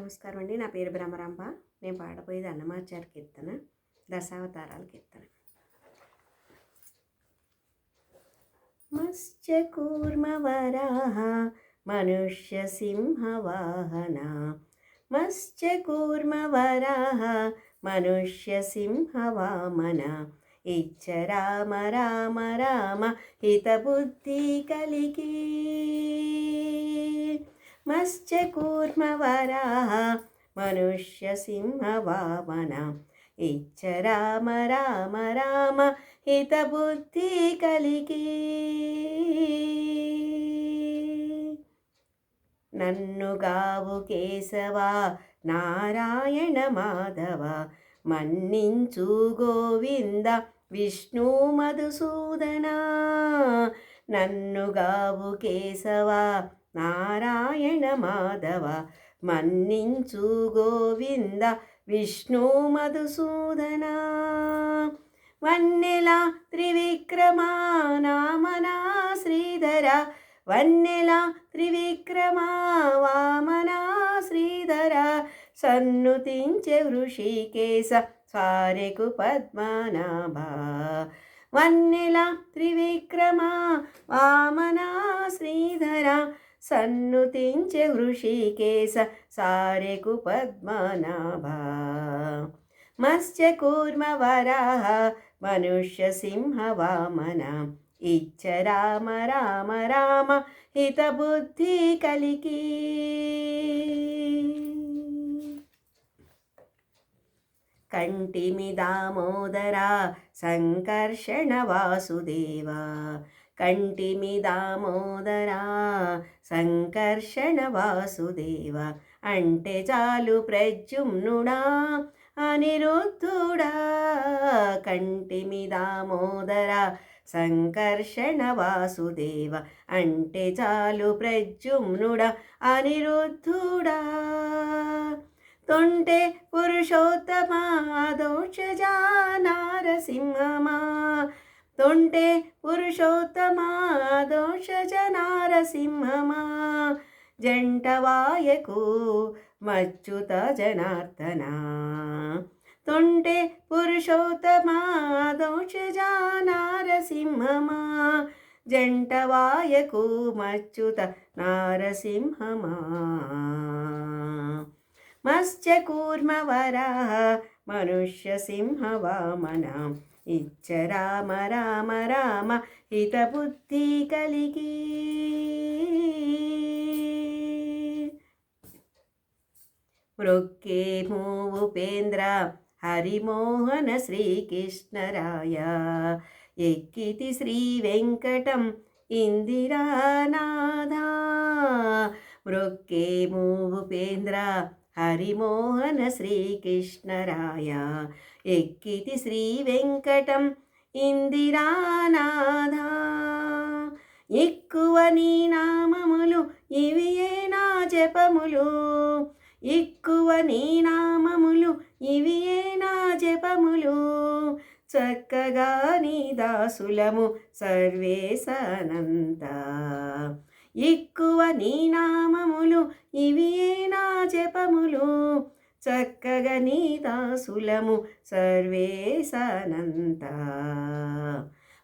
నమస్కారం అండి నా పేరు భ్రమరాంబ. నేను పాడబోయేది అన్నమాచారి కీర్తన దశావతారాల కీర్తన. మత్స్యకూర్మవరాహ మనుష్య సింహవాహన మత్స్యకూర్మవరాహ మనుష్య సింహవామన ఇచ్చ రామ రామ రామ హితబుద్ధి కలిగి. మత్స్యకూర్మవరాహ మనుష్య సింహవామన ఇచ్చ రామ రామ రామ హితబుద్ధి కలిగి. నన్నుగావు కేశవ నారాయణ మాధవ. మన్నించు గోవింద విష్ణు మధుసూదనా. నన్నుగావు కేశవ నారాయణ మాధవ మన్నించు గోవింద విష్ణు మధుసూదన. వన్నెల త్రివిక్రమ నామనా శ్రీధర వన్నెల త్రివిక్రమా వామనా శ్రీధర. సన్నుతించే ఋషికేశ సారెకు పద్మనాభ. వన్నెల త్రివిక్రమ వామన శ్రీధర సన్నుతించే వృషికేశ సారెకు పద్మనాభ. మత్స్యకూర్మవరాహ మనుష్య సింహ వామన. ఇచ్చ రామ రామ రామ హితబుద్ధి కలికి. కంటిమి దామోదర సంకర్షణ వాసుదేవ. కంటిమి దామోదర సంకర్షణ వాసుదేవ. అంటే చాలు ప్రజుమ్నుడా అనిరుద్ధుడా. కంటిమి దామోదర సంకర్షణ వాసుదేవ. అంటే చాలు ప్రజుమ్నుడా అనిరుద్ధుడా. తుంటే పురుషోత్తమా దోషజా నారసింహమా తుంటే పురుషోత్తమా దోషజ నారసింహమా జంటవాయకు మచ్చుత జనార్దన. తుంటే పురుషోత్తమా దోషజా నారసింహమా జంటవాయకు మచ్చుత నారసింహమా. మత్స్యకూర్మవరాహ మనుష్య సింహ ఇచ్చ రామ రామ రామ హితబుద్ధి కలిగి. మృక్కేమో ఉపేంద్ర హరిమోహన శ్రీకృష్ణరాయ. ఎక్కితి శ్రీ వెంకటం ఇందిరానాథ. మృక్కేమో ఉపేంద్ర హరిమోహన శ్రీకృష్ణరాయ. ఎక్కితి శ్రీ వెంకటం ఇందిరానాథ. ఎక్కువ నీ నామములు ఇవియే నా జపములు? ఎక్కువ నీ నామములు ఇవియే నా జపములు? చక్కగా నీ దాసులము సర్వేశనంత. ఎక్కువ నీ నామములు ఇవియే నా జపములు? చక్కగా నీ దాసులము సర్వేశనంత.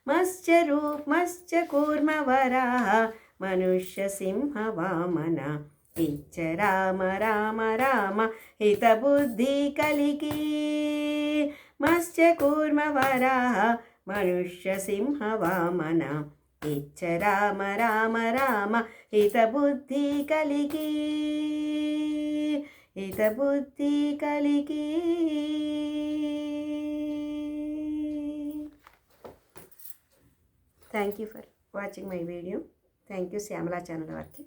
మత్స్యరూ మత్స్య కూర్మవరాహ మనుష్య సింహ వామన. ఇచ్చ రామ రామ రామ హితబుద్ధి కలికి. మత్స్య కూర్మవరాహ మనుష్య సింహ వామన. ఇచ్చ రామ రామ రామ హితబుద్ధి కలిగి. హితబుద్ధి కలిగి. Thank you for watching my video thank you Shyamala channel వారికి.